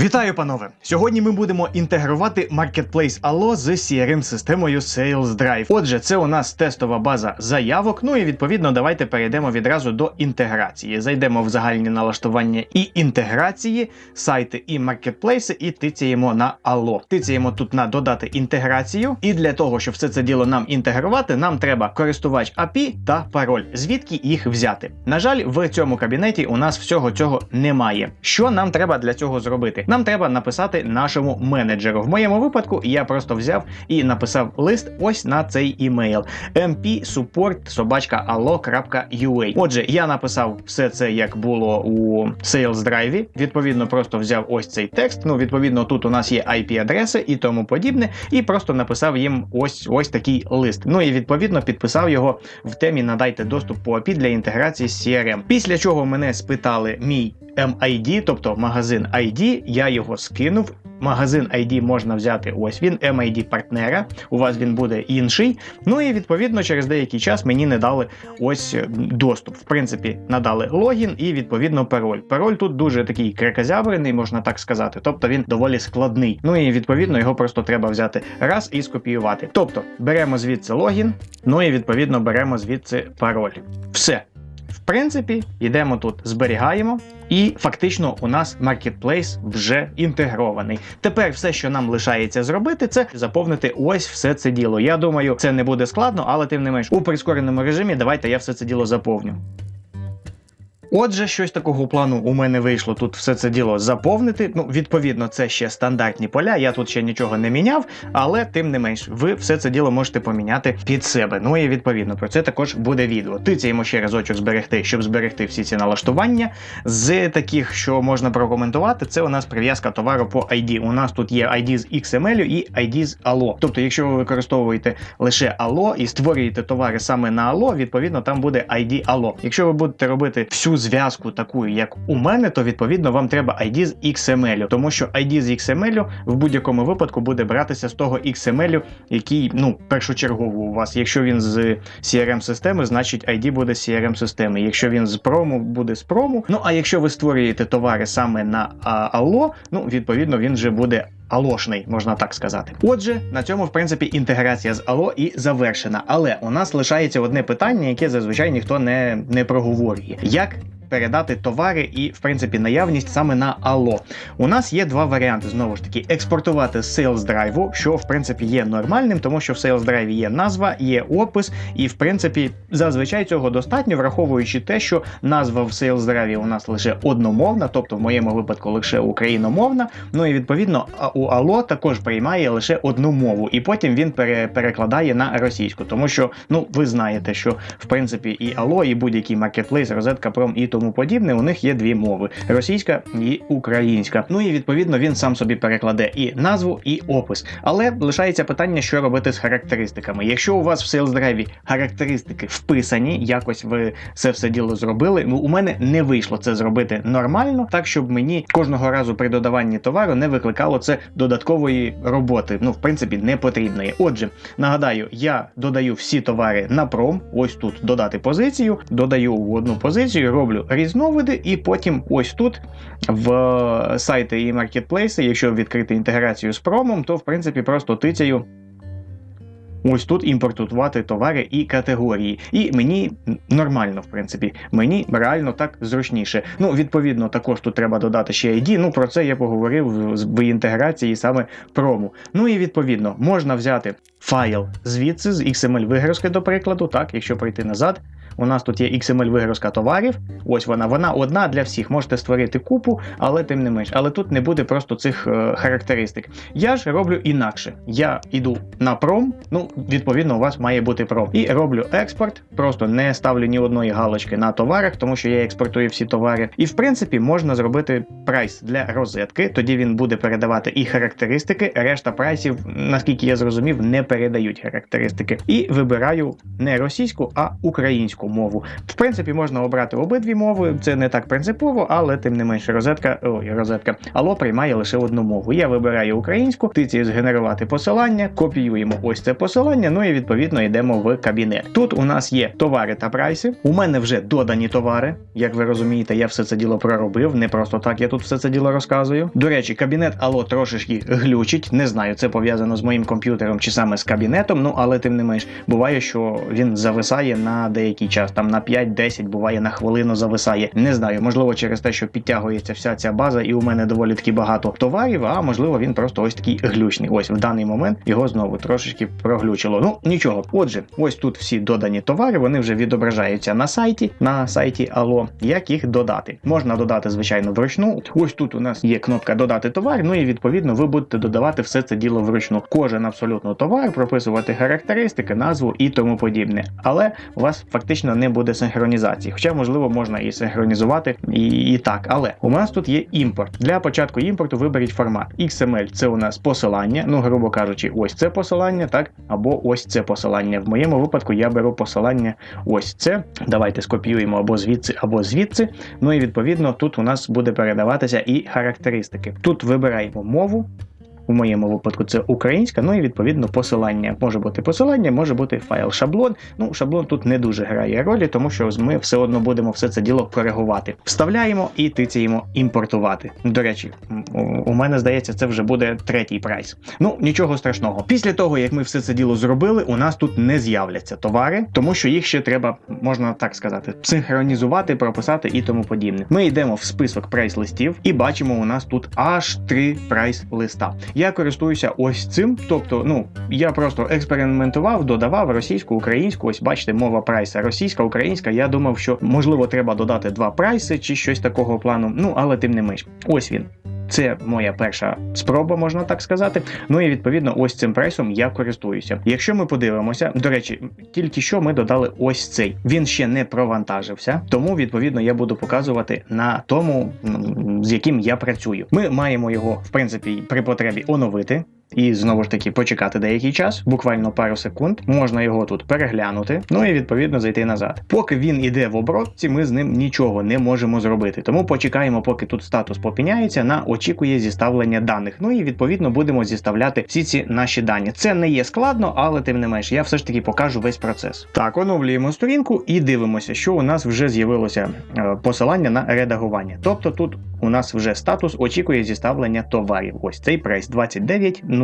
Вітаю, панове! Сьогодні ми будемо інтегрувати Marketplace Allo з CRM-системою Sales Drive. Отже, це у нас тестова база заявок. Ну і відповідно, давайте перейдемо відразу до інтеграції. Зайдемо в загальні налаштування і інтеграції, сайти і маркетплейси, і тицяємо на Allo. Тицяємо тут на додати інтеграцію. І для того, щоб все це діло нам інтегрувати, нам треба користувач API та пароль, звідки їх взяти. На жаль, в цьому кабінеті у нас всього цього немає. Що нам треба для цього зробити? Нам треба написати нашому менеджеру. В моєму випадку я просто взяв і написав лист ось на цей імейл mpsupport.allo.ua Отже, я написав все це як було у Sales Drive. Відповідно, просто взяв ось цей текст. Ну, відповідно, тут у нас є IP-адреси і тому подібне, і просто написав їм ось ось такий лист. Ну і відповідно підписав його в темі Надайте доступ по API для інтеграції з CRM. Після чого мене спитали мій MID, тобто магазин ID, я його скинув. Магазин ID можна взяти ось він, MID партнера. У вас він буде інший. Ну і відповідно через деякий час мені не дали ось е, доступ. В принципі, надали логін і відповідно пароль. Пароль тут дуже такий крикозябрений, можна так сказати. Тобто він доволі складний. Ну і відповідно його просто треба взяти раз і скопіювати. Тобто беремо звідси логін, ну і відповідно беремо звідси пароль. Все. В принципі, йдемо тут, зберігаємо, і фактично у нас маркетплейс вже інтегрований. Тепер все, що нам лишається зробити, це заповнити ось все це діло. Я думаю, це не буде складно, але тим не менш у прискореному режимі давайте я все це діло заповню. Отже, щось такого плану у мене вийшло тут все це діло заповнити. Ну, відповідно, це ще стандартні поля. Я тут ще нічого не міняв, але тим не менш, ви все це діло можете поміняти під себе. Ну і відповідно про це також буде відео. Тицяємо ще разочок зберегти, щоб зберегти всі ці налаштування. З таких, що можна прокоментувати, це у нас прив'язка товару по ID. У нас тут є ID з XML і ID з Allo. Тобто, якщо ви використовуєте лише Allo і створюєте товари саме на Allo, відповідно там буде ID Allo. Якщо ви будете робити всю зв'язку таку, як у мене, то відповідно вам треба ID з XML, тому що ID з XML в будь-якому випадку буде братися з того XML, який ну першочергово у вас. Якщо він з CRM системи, значить ID буде з CRM системи. Якщо він з прому, буде з прому. Ну а якщо ви створюєте товари саме на Allo, ну відповідно він вже буде. Алошний, можна так сказати. Отже, на цьому, в принципі, інтеграція з Ало і завершена. Але у нас лишається одне питання, яке зазвичай ніхто не, не проговорює. Як передати товари і, в принципі, наявність саме на Allo. У нас є два варіанти. Знову ж таки, експортувати з Sales Drive, що в принципі є нормальним, тому що в Sales Drive є назва, є опис, і в принципі зазвичай цього достатньо, враховуючи те, що назва в Sales Drive у нас лише одномовна, тобто в моєму випадку лише україномовна. Ну і відповідно у Allo також приймає лише одну мову, і потім він пере перекладає на російську, тому що ну ви знаєте, що в принципі і Allo, і будь-який маркетплейс, розетка Пром і тому подібне, у них є дві мови: російська і українська. Ну і відповідно він сам собі перекладе і назву, і опис. Але лишається питання, що робити з характеристиками. Якщо у вас в Drive характеристики вписані, якось ви це все діло зробили. Ну у мене не вийшло це зробити нормально, так щоб мені кожного разу при додаванні товару не викликало це додаткової роботи. Ну, в принципі, не потрібної. Отже, нагадаю, я додаю всі товари на пром. Ось тут додати позицію, додаю в одну позицію, роблю різновиди, і потім ось тут в сайти і маркетплейси, якщо відкрити інтеграцію з промом, то в принципі просто тицяю. Ось тут імпортувати товари і категорії. І мені нормально, в принципі, мені реально так зручніше. Ну, відповідно, також тут треба додати ще ID. Ну, про це я поговорив в, інтеграції саме прому. Ну і відповідно, можна взяти файл звідси з XML вигрузки, до прикладу, так, якщо пройти назад. У нас тут є XML вигрузка товарів. Ось вона, вона одна для всіх. Можете створити купу, але тим не менш. Але тут не буде просто цих е, характеристик. Я ж роблю інакше. Я йду на пром, ну, відповідно, у вас має бути пром. І роблю експорт, просто не ставлю ні одної галочки на товарах, тому що я експортую всі товари. І в принципі можна зробити прайс для розетки. Тоді він буде передавати і характеристики. Решта прайсів, наскільки я зрозумів, не передають характеристики. І вибираю не російську, а українську мову. В принципі, можна обрати обидві мови, це не так принципово, але тим не менше розетка, ой, розетка Allo приймає лише одну мову. Я вибираю українську, тицію згенерувати посилання, копіюємо ось це посилання, ну і відповідно йдемо в кабінет. Тут у нас є товари та прайси. У мене вже додані товари. Як ви розумієте, я все це діло проробив. Не просто так я тут все це діло розказую. До речі, кабінет Allo трошечки глючить. Не знаю, це пов'язано з моїм комп'ютером чи саме з кабінетом. Ну але тим не менш, буває, що він зависає на деякий час, там на 5-10, буває на хвилину зависає. Не знаю, можливо, через те, що підтягується вся ця база, і у мене доволі таки багато товарів. А можливо, він просто ось такий глючний. Ось в даний момент його знову трошечки проглючило. Ну нічого. Отже, ось тут всі додані товари, вони вже відображаються на сайті, на сайті Allo. Як їх додати? Можна додати, звичайно, вручну. Ось тут у нас є кнопка додати товар. Ну і відповідно ви будете додавати все це діло вручну. Кожен абсолютно товар, прописувати характеристики, назву і тому подібне. Але у вас фактично не буде синхронізації. Хоча, можливо, можна і синхронізувати і, і так. Але у нас тут є імпорт. Для початку імпорту виберіть формат. XML це у нас посилання, ну, грубо кажучи, ось це посилання, так, або ось це посилання. В моєму випадку я беру посилання ось це. Давайте скопіюємо або звідси, або звідси. Ну і відповідно тут у нас буде передаватися і характеристики. Тут вибираємо мову. У моєму випадку це українська, ну і відповідно посилання. Може бути посилання, може бути файл шаблон. Ну, шаблон тут не дуже грає ролі, тому що ми все одно будемо все це діло коригувати. Вставляємо і тицяємо імпортувати. До речі, у мене здається, це вже буде третій прайс. Ну нічого страшного. Після того, як ми все це діло зробили, у нас тут не з'являться товари, тому що їх ще треба, можна так сказати, синхронізувати, прописати і тому подібне. Ми йдемо в список прайс-листів і бачимо, у нас тут аж три прайс-листа. Я користуюся ось цим, тобто, ну я просто експериментував, додавав російську, українську. Ось бачите, мова прайса російська, українська. Я думав, що можливо треба додати два прайси чи щось такого плану. Ну але тим не менш, ось він. Це моя перша спроба, можна так сказати. Ну і відповідно, ось цим прайсом я користуюся. Якщо ми подивимося, до речі, тільки що ми додали ось цей. Він ще не провантажився, тому відповідно я буду показувати на тому, з яким я працюю. Ми маємо його, в принципі, при потребі оновити. І знову ж таки почекати деякий час, буквально пару секунд. Можна його тут переглянути, ну і відповідно зайти назад. Поки він іде в обробці, ми з ним нічого не можемо зробити. Тому почекаємо, поки тут статус попіняється на очікує зіставлення даних. Ну і відповідно будемо зіставляти всі ці наші дані. Це не є складно, але тим не менш, я все ж таки покажу весь процес. Так, оновлюємо сторінку і дивимося, що у нас вже з'явилося е, посилання на редагування. Тобто тут у нас вже статус очікує зіставлення товарів. Ось цей прайс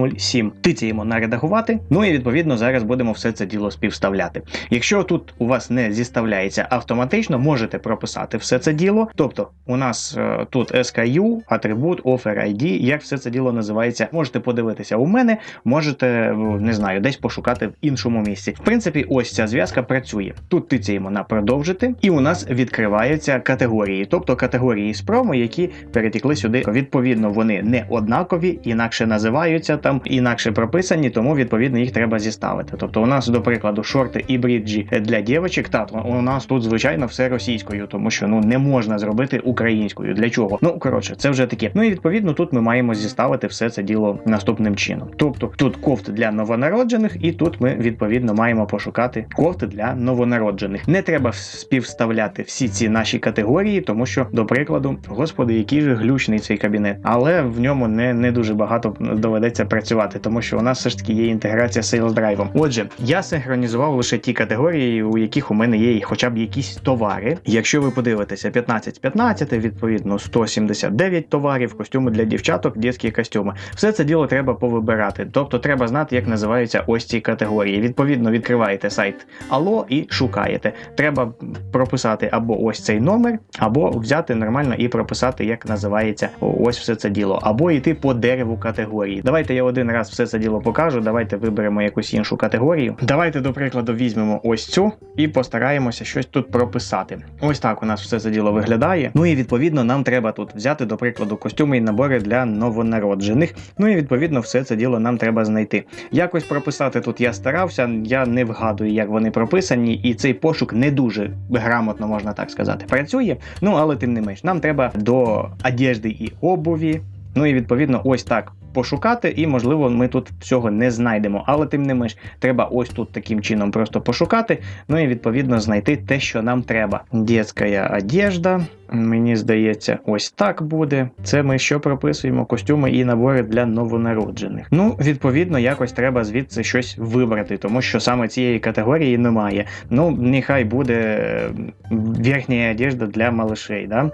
2907. Тицяємо на редагувати. Ну і відповідно зараз будемо все це діло співставляти. Якщо тут у вас не зіставляється автоматично, можете прописати все це діло. Тобто, у нас е, тут SKU, атрибут, offer ID, як все це діло називається. Можете подивитися у мене, можете не знаю, десь пошукати в іншому місці. В принципі, ось ця зв'язка працює. Тут тицяємо на продовжити, і у нас відкриваються категорії, тобто категорії з промо, які перетікли сюди. Відповідно, вони не однакові, інакше називаються там, інакше прописані, тому відповідно їх треба зіставити. Тобто, у нас, до прикладу, шорти і бріджі для дівчаток, та у нас тут звичайно все російською, тому що ну не можна зробити українською. Для чого? Ну коротше, це вже таке. Ну і відповідно тут ми маємо зіставити все це діло наступним чином. Тобто тут кофти для новонароджених, і тут ми відповідно маємо пошукати кофти для новонароджених. Не треба співставляти всі ці наші категорії, тому що, до прикладу, господи, який же глючний цей кабінет, але в ньому не, не дуже багато доведеться працювати, тому що у нас все ж таки є інтеграція з Sales Drive. Отже, я синхронізував лише ті категорії, у яких у мене є хоча б якісь товари. Якщо ви подивитеся 15-15, відповідно 179 товарів, костюми для дівчаток, дітські костюми. Все це діло треба повибирати. Тобто треба знати, як називаються ось ці категорії. Відповідно, відкриваєте сайт Allo і шукаєте. Треба прописати або ось цей номер, або взяти нормально і прописати, як називається ось все це діло, або йти по дереву категорії. Давайте я один раз все це діло покажу. Давайте виберемо якусь іншу категорію. Давайте, до прикладу, візьмемо ось цю і постараємося щось тут прописати. Ось так у нас все це діло виглядає. Ну і відповідно нам треба тут взяти, до прикладу, костюми і набори для новонароджених. Ну і відповідно все це діло нам треба знайти. Якось прописати тут я старався, я не вгадую, як вони прописані, і цей пошук не дуже грамотно можна так сказати. Працює, ну але тим не менш, нам треба до одежди і обуві. Ну і відповідно, ось так пошукати, і можливо ми тут всього не знайдемо. Але тим не менш, треба ось тут таким чином просто пошукати. Ну і відповідно знайти те, що нам треба. Дєцька одежда. Мені здається, ось так буде. Це ми що прописуємо? Костюми і набори для новонароджених. Ну, відповідно, якось треба звідси щось вибрати, тому що саме цієї категорії немає. Ну, нехай буде верхня одежда для малышей, да?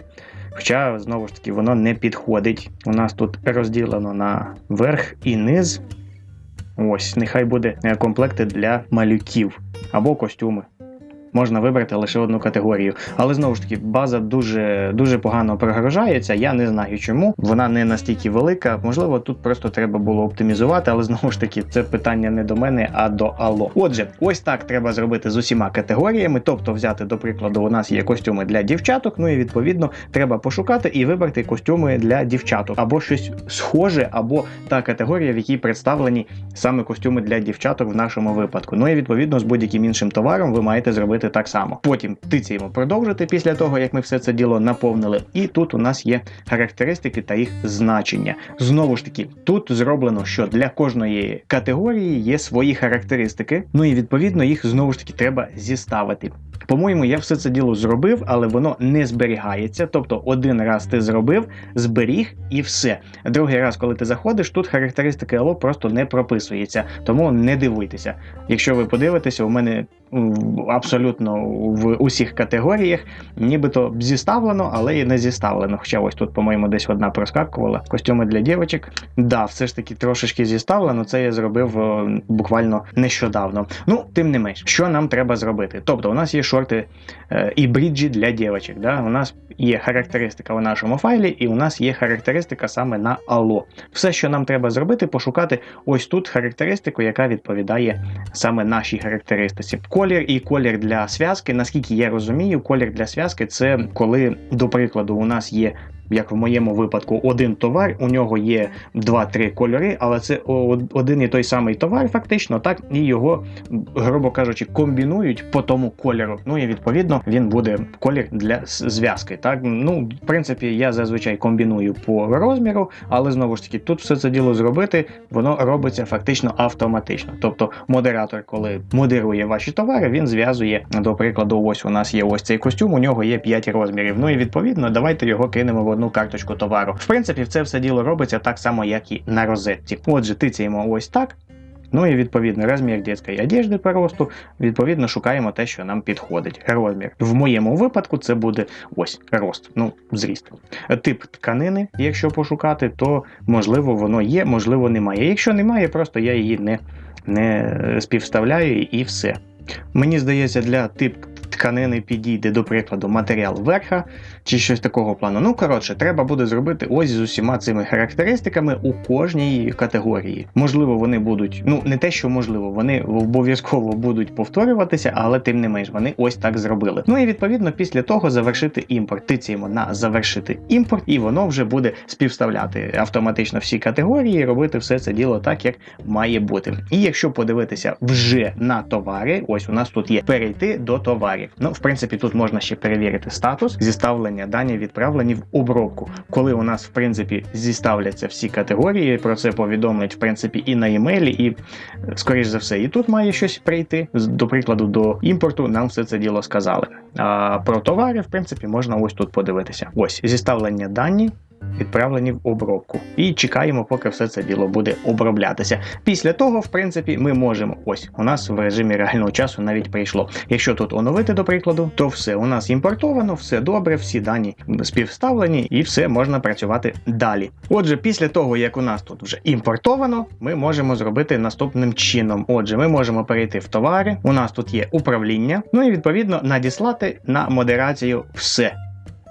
Хоча, знову ж таки, воно не підходить. У нас тут розділено на верх і низ. Ось, нехай буде комплекти для малюків або костюми. Можна вибрати лише одну категорію. Але знову ж таки, база дуже дуже погано прогружається. Я не знаю чому. Вона не настільки велика. Можливо, тут просто треба було оптимізувати, але знову ж таки, це питання не до мене, а до Алло. Отже, ось так треба зробити з усіма категоріями. Тобто, взяти, до прикладу, у нас є костюми для дівчаток. Ну і відповідно треба пошукати і вибрати костюми для дівчаток, або щось схоже, або та категорія, в якій представлені саме костюми для дівчаток в нашому випадку. Ну і відповідно з будь-яким іншим товаром ви маєте зробити так само. Потім тицяємо продовжити після того, як ми все це діло наповнили. І тут у нас є характеристики та їх значення. Знову ж таки, тут зроблено, що для кожної категорії є свої характеристики. Ну і відповідно їх знову ж таки треба зіставити. По-моєму, я все це діло зробив, але воно не зберігається. Тобто, один раз ти зробив, зберіг і все. Другий раз, коли ти заходиш, тут характеристики Алло просто не прописується. Тому не дивуйтеся. Якщо ви подивитеся, у мене м, абсолютно в усіх категоріях нібито зіставлено, але і не зіставлено. Хоча ось тут, по-моєму, десь одна проскакувала. Костюми для дівчаток. Да, все ж таки трошечки зіставлено. Це я зробив е, буквально нещодавно. Ну, тим не менш, що нам треба зробити? Тобто, у нас є шорти е, і бріджі для дівчаток. Да? У нас є характеристика в нашому файлі, і у нас є характеристика саме на Allo. Все, що нам треба зробити, пошукати ось тут характеристику, яка відповідає саме нашій характеристиці. Колір і колір для зв'язки. Наскільки я розумію, колір для зв'язки це коли, до прикладу, у нас є. Як в моєму випадку, один товар, у нього є 2-3 кольори, але це один і той самий товар, фактично, так, і його, грубо кажучи, комбінують по тому кольору. Ну і відповідно він буде колір для зв'язки. Так, ну, в принципі, я зазвичай комбіную по розміру, але знову ж таки, тут все це діло зробити, воно робиться фактично автоматично. Тобто, модератор, коли модерує ваші товари, він зв'язує, до прикладу, ось у нас є ось цей костюм, у нього є 5 розмірів. Ну і відповідно, давайте його кинемо в одну карточку товару. В принципі, це все діло робиться так само, як і на розетці. Отже, тицяємо ось так. Ну і відповідно розмір дитячої одежди по росту, відповідно шукаємо те, що нам підходить. Розмір. В моєму випадку це буде ось рост, ну, зріст. Тип тканини, якщо пошукати, то можливо воно є, можливо, немає. Якщо немає, просто я її не, не співставляю і все. Мені здається, для тип тканини підійде, до прикладу, матеріал верха чи щось такого плану. Ну, коротше, треба буде зробити ось з усіма цими характеристиками у кожній категорії. Можливо, вони будуть, ну не те, що можливо, вони обов'язково будуть повторюватися, але тим не менш вони ось так зробили. Ну і відповідно після того завершити імпорт. Тицяємо на завершити імпорт, і воно вже буде співставляти автоматично всі категорії, робити все це діло так, як має бути. І якщо подивитися вже на товари, ось у нас тут є перейти до товарів. Ну, в принципі, тут можна ще перевірити статус зіставлення дані відправлені в обробку. Коли у нас в принципі зіставляться всі категорії, про це повідомлять в принципі і на емейлі, і скоріш за все, і тут має щось прийти. До прикладу, до імпорту нам все це діло сказали. А про товари, в принципі, можна ось тут подивитися. Ось зіставлення дані. Відправлені в обробку, і чекаємо, поки все це діло буде оброблятися. Після того, в принципі, ми можемо. Ось у нас в режимі реального часу навіть прийшло. Якщо тут оновити, до прикладу, то все у нас імпортовано, все добре, всі дані співставлені, і все можна працювати далі. Отже, після того, як у нас тут вже імпортовано, ми можемо зробити наступним чином. Отже, ми можемо перейти в товари. У нас тут є управління, ну і відповідно надіслати на модерацію все.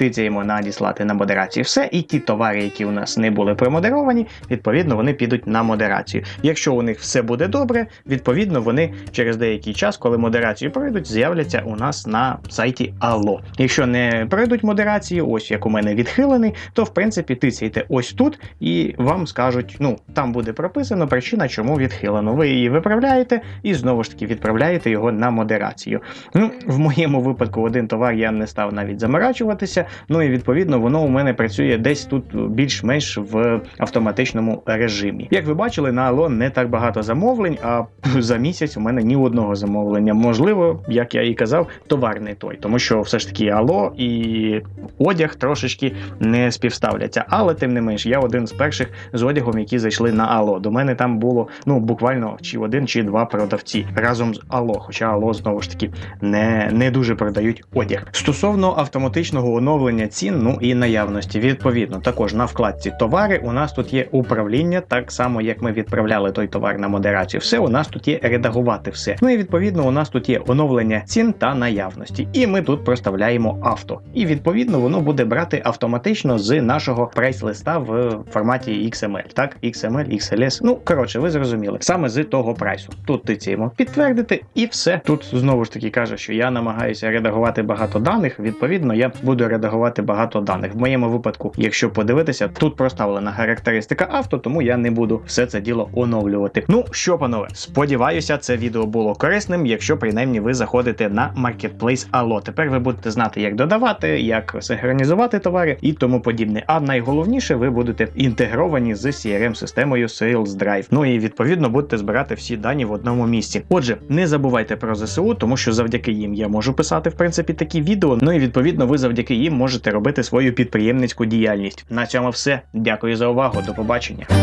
Тицяємо надіслати на модерацію все, і ті товари, які у нас не були промодеровані, відповідно вони підуть на модерацію. Якщо у них все буде добре, відповідно вони через деякий час, коли модерацію пройдуть, з'являться у нас на сайті Allo. Якщо не пройдуть модерацію, ось як у мене відхилений, то в принципі тицяйте ось тут і вам скажуть, ну там буде прописано причина, чому відхилено. Ви її виправляєте і знову ж таки відправляєте його на модерацію. Ну, в моєму випадку один товар я не став навіть заморачуватися. Ну і відповідно воно у мене працює десь тут більш-менш в автоматичному режимі. Як ви бачили, на Ало не так багато замовлень, а за місяць у мене ні одного замовлення. Можливо, як я і казав, товар не той, тому що все ж таки Ало і одяг трошечки не співставляться. Але тим не менш, я один з перших з одягом, які зайшли на Ало. До мене там було ну буквально чи один, чи два продавці разом з Ало. Хоча Ало знову ж таки не, не дуже продають одяг. Стосовно автоматичного оновлення цін, ну і наявності, відповідно, також на вкладці товари у нас тут є управління, так само як ми відправляли той товар на модерацію. Все у нас тут є редагувати все. Ну і відповідно у нас тут є оновлення цін та наявності. І ми тут проставляємо авто. І відповідно воно буде брати автоматично з нашого прайс-листа в форматі XML. Так, XML, XLS. Ну коротше, ви зрозуміли. Саме з того прайсу. Тут тицяємо підтвердити, і все. Тут знову ж таки каже, що я намагаюся редагувати багато даних. Відповідно, я буду редагувати багато даних. В моєму випадку, якщо подивитися, тут проставлена характеристика авто, тому я не буду все це діло оновлювати. Ну що, панове, сподіваюся, це відео було корисним, якщо принаймні ви заходите на Marketplace Allo. Тепер ви будете знати, як додавати, як синхронізувати товари і тому подібне. А найголовніше, ви будете інтегровані з crm системою Sales Drive. Ну і відповідно будете збирати всі дані в одному місці. Отже, не забувайте про ЗСУ, тому що завдяки їм я можу писати в принципі такі відео. Ну і відповідно, ви завдяки їм можете робити свою підприємницьку діяльність. На цьому все. Дякую за увагу. До побачення.